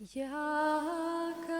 яка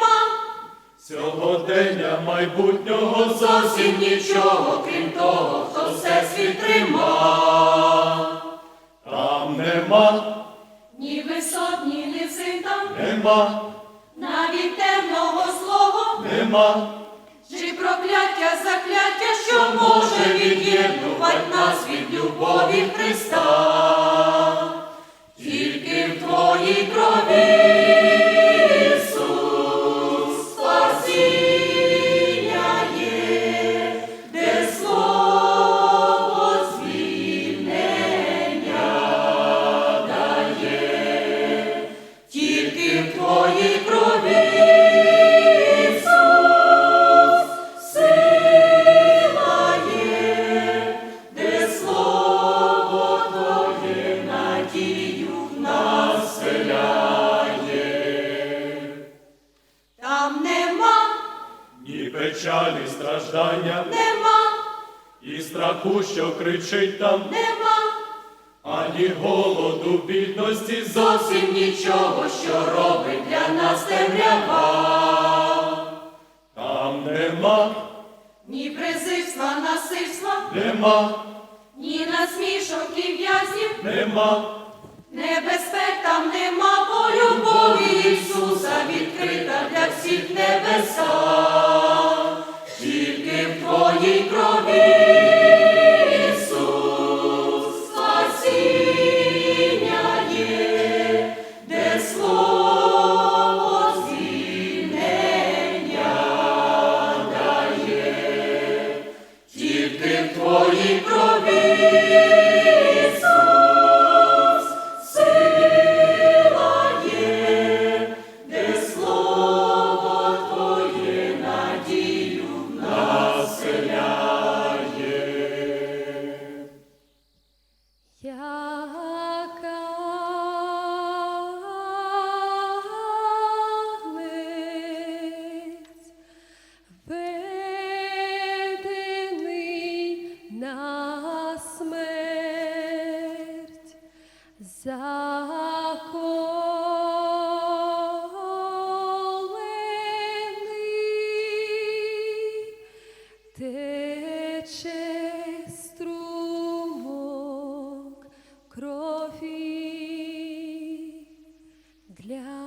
сьогодення майбутнього зовсім нічого, крім того, хто все світ трима. там нема, Ні висот, ні низин там, нема, навіть темного злого, нема, чи прокляття, закляття, що може від'єднувати нас від любові Христа. Тільки в твоїй печалі, страждання, нема, і страху, що кричить там, нема, ані голоду, бідності, зовсім нічого, що робить для нас темрява. там нема, Ні презирства, насильства, нема, ні насмішок і в'язнів, нема, небезпек там нема, бо любові Ісуса відкрита для всіх небеса. Заколений, тече струмок крові для.